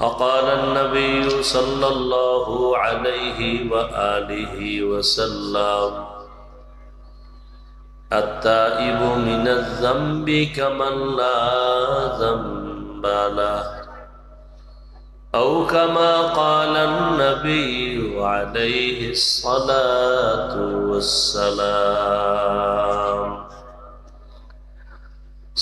أقال النبي صلى الله عليه وآله وسلم التائب من الذنب كمن لا ذنب له أو كما قال النبي عليه الصلاة والسلام.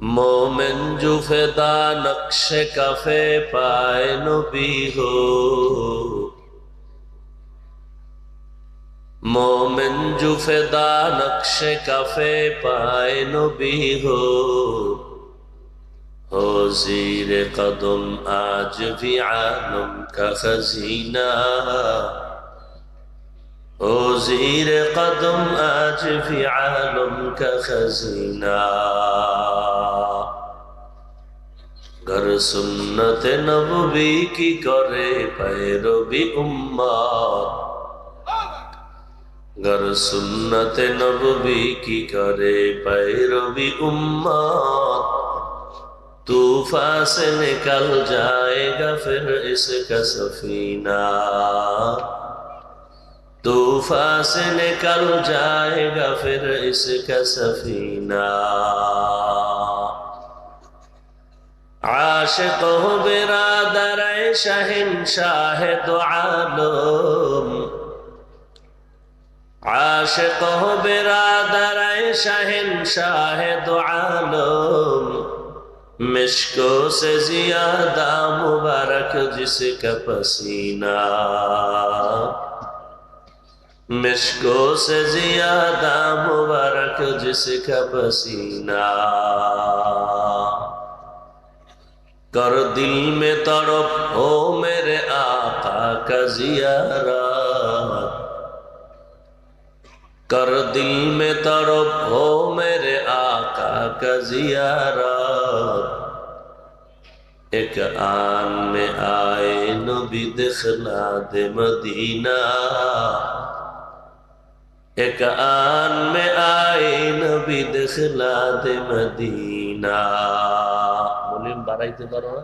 মোমেন জুফেদা নকশে coffee পায় নবী হো। মোমেন জুফেদা নকশে কফে পায় নবী হো। হো জির কদম আজ ভি আলম কা ও জির কদম আজ ভি আলম কা आलम का खजीना घर सुन्नत नबी की करे पैरवी उम्मत घर सुन्नत नबी की करे पैरवी उम्मत तूफा से निकल जाएगा फिर इसका सफीना तूफा से निकल जाएगा फिर इसका सफीना عاشق ہو برادر شہن شاہ دو عالم عاشق ہو برادر شہن شاہ دو عالم مشکو سے زیادہ مبارک جس کا پسینہ۔ مشکو سے زیادہ مبارک جس کا پسینہ۔ کر دل میں تڑپ ہو میرے آقا کا زیارت کر دل میں تڑپ ہو میرے آقا کا زیارت ایک آن میں آئے نبی دکھنا دے مدینہ ایک آن میں آئے نبی دکھنا دے مدینہ ভলিউম বাড়াইতে পারো না?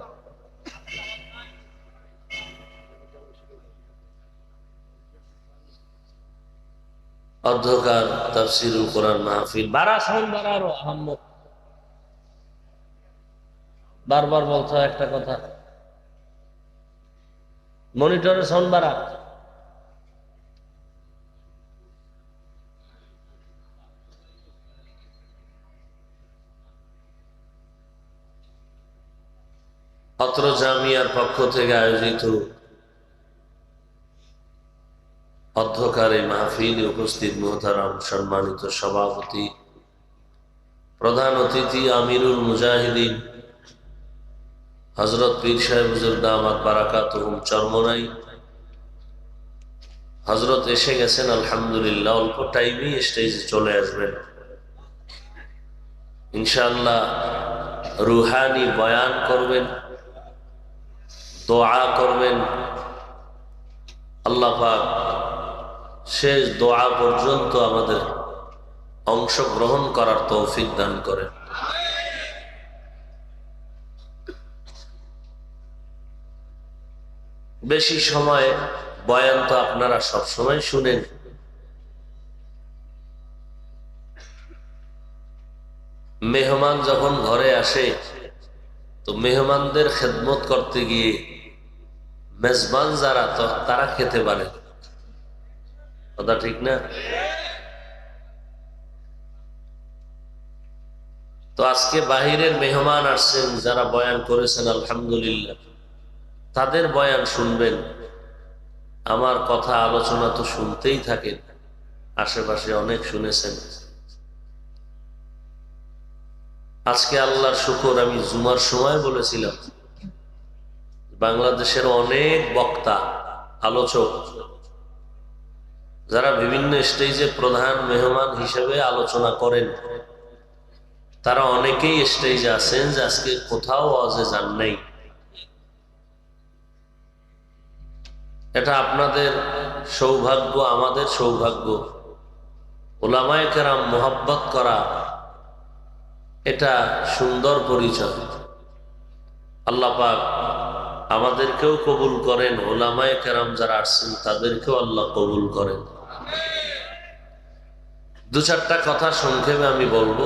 অধ্যকার তাফসিরুল কোরআন মাহফিল। বাড়া সাউন্ড বাড়া আরও আহম্মদ বারবার বলছো একটা কথা। মনিটরে সাউন্ড বাড়া। অত্র জামিয়ার পক্ষ থেকে আয়োজিত অধ্যকার এই মাহফিলে উপস্থিত মোহতারাম সম্মানিত সভাপতি, প্রধান অতিথি আমিরুল মুজাহিদিন হজরত পীর সাহেব দামাত বারাকাত চরমনাই। হজরত এসে গেছেন, আলহামদুলিল্লাহ, অল্প টাইমেই স্টেজে চলে আসবেন। ইনশাল্লাহ রুহানি বয়ান করবেন। দোয়া করবেন। আল্লাহ শেষ দোয়া পর্যন্ত আমাদের অংশগ্রহণ করার তৌফিক দান করেন। বেশি সময় বয়ান তো আপনারা সব সময় শুনেন। মেহমান যখন ঘরে আসে, তো মেহমানদের খেদমত করতে গিয়ে মেজবান যারা তারা খেতে পারে। কথা ঠিক না? তো আজকে বাহিরের মেহমান আসছেন, যারা বয়ান করেছেন, আলহামদুলিল্লাহ। তাদের বয়ান শুনবেন। আমার কথা, আলোচনা তো শুনতেই থাকেন। আশেপাশে অনেক শুনেছেন। আজকে আল্লাহর শুকর, আমি জুমার সময় বলেছিলাম। বাংলাদেশের অনেক বক্তা, আলোচক, যারা বিভিন্ন স্টেজে প্রধান মেহমান হিসেবে আলোচনা করেন, তারা অনেকেই স্টেজে আছেন যে আজকে কোথাও আজে যান নাই। এটা আপনাদের সৌভাগ্য, আমাদের সৌভাগ্য। ওলামায় কেরাম মোহাব্বত করা এটা সুন্দর পরিচয়। আল্লাহ পাক আমাদেরকেও কবুল করেন, ওলামায় কেরাম যারা আসছেন, তাদেরকেও আল্লাহ কবুল করেন। দু চারটা কথা সংক্ষেপে আমি বলব।